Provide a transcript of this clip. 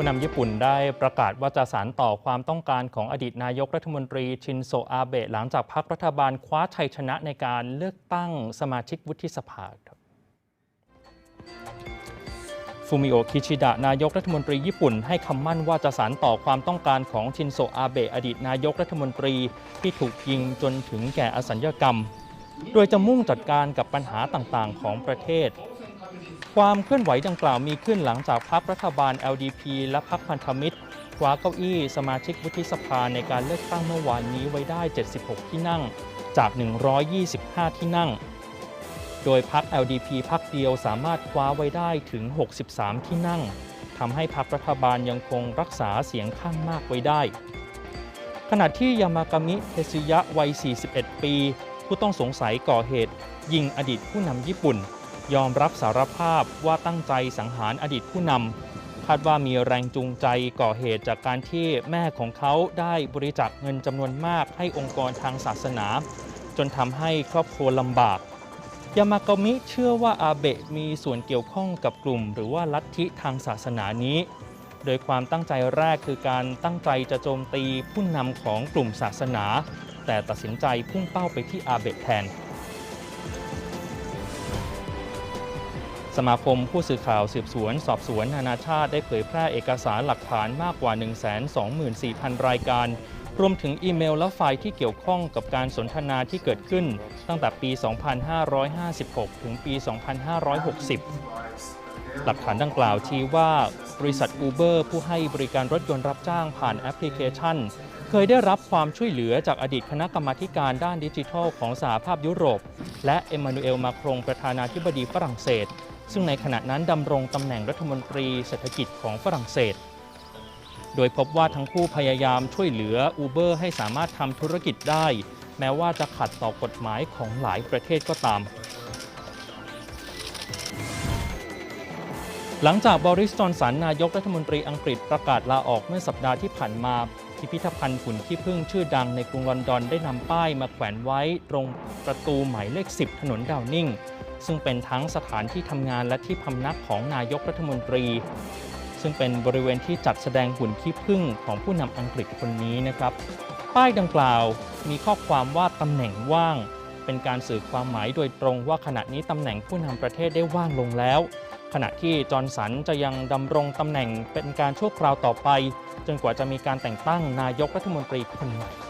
ผู้นำญี่ปุ่นได้ประกาศว่าจะสานต่อความต้องการของอดีตนายกรัฐมนตรีชินโซอาเบะหลังจากพรรครัฐบาลคว้าชัยชนะในการเลือกตั้งสมาชิกวุฒิสภาครับฟูมิโอคิชิดะนายกรัฐมนตรีญี่ปุ่นให้คำมั่นว่าจะสานต่อความต้องการของชินโซอาเบะอดีตนายกรัฐมนตรีที่ถูกยิงจนถึงแก่อสัญญกรรม โดยจะมุ่งจัดการกับปัญหาต่างๆ ของประเทศ ความเคลื่อนไหวดังกล่าวมีขึ้นหลังจากพรรครัฐบาล LDP และพรรคพันธมิตรคว้าเก้าอี้สมาชิกวุฒิสภาในการเลือกตั้งเมื่อวานนี้ไว้ได้ 76 ที่นั่ง จาก 125 ที่นั่ง โดยพรรค LDP พรรคเดียวสามารถคว้าไว้ได้ถึง 63 ที่นั่งทำให้พรรครัฐบาลยังคงรักษาเสียงข้างมากไว้ได้ ขณะที่ยามากามิเทซุยะวัย 41 ปี ผู้ต้องสงสัยก่อเหตุ ยิงอดีตผู้นำญี่ปุ่น ยอมรับสารภาพว่าตั้งใจสังหารอดีตผู้นำคาดว่ามีแรงจูงใจก่อเหตุจากการที่แม่ของเขาได้บริจาคเงินจำนวนมากให้องค์กรทางศาสนา จนทำให้ครอบครัวลำบากยามากามิเชื่อว่าอาเบะมีส่วนเกี่ยวข้องกับกลุ่ม หรือว่าลัทธิทางศาสนานี้ โดยความตั้งใจแรกคือการตั้งใจจะโจมตีผู้นำของกลุ่มศาสนา แต่ตัดสินใจพุ่งเป้าไปที่อาเบะแทน สมาคมผู้สื่อข่าวสืบสวน สอบสวนนานาชาติได้เผยแพร่เอกสารหลักฐานมากกว่า 124,000 รายการ รวมถึงอีเมลและไฟล์ที่เกี่ยวข้องกับการสนทนาที่เกิดขึ้น ตั้งแต่ปี 2556 ถึงปี 2560หลักฐานดังกล่าวชี้ว่าบริษัท Uber ผู้ให้บริการรถยนต์รับจ้างผ่านแอปพลิเคชัน เคยได้รับความช่วยเหลือจากอดีตคณะกรรมาการด้านดิจิทัลของสหภาพยุโรป และเอมมานูเอลมาครงประธานาธิบดีฝรั่งเศส ซึ่งในขณะนั้นดำรงตำแหน่งรัฐมนตรีเศรษฐกิจของฝรั่งเศส โดยพบว่าทั้งคู่พยายามช่วยเหลือ Uber ให้สามารถทำธุรกิจได้ แม้ว่าจะขัดต่อกฎหมายของหลายประเทศก็ตาม หลังจากบริสจอนสันนายกรัฐมนตรีอังกฤษประกาศลาออกเมื่อสัปดาห์ที่ผ่านมาพิพิธภัณฑ์หุ่นขี้ผึ้งชื่อดังในกรุงลอนดอนได้นำป้ายมาแขวนไว้ตรงประตูหมายเลข 10 ถนนดาวนิง ซึ่งเป็นทั้งสถานที่ทำงานและที่พำนักของนายกรัฐมนตรี ซึ่งเป็นบริเวณที่จัดแสดงหุ่นขี้ผึ้งของผู้นำอังกฤษคนนี้นะครับ ป้ายดังกล่าวมีข้อความว่าตำแหน่งว่าง เป็นการสื่อความหมายโดยตรงว่าขณะนี้ตำแหน่งผู้นำประเทศได้ว่างลงแล้ว ขณะที่จอร์นสันจะยังดำรงตำแหน่งเป็นการชั่วคราวต่อไป จนกว่าจะมีการแต่งตั้งนายกรัฐมนตรีคนใหม่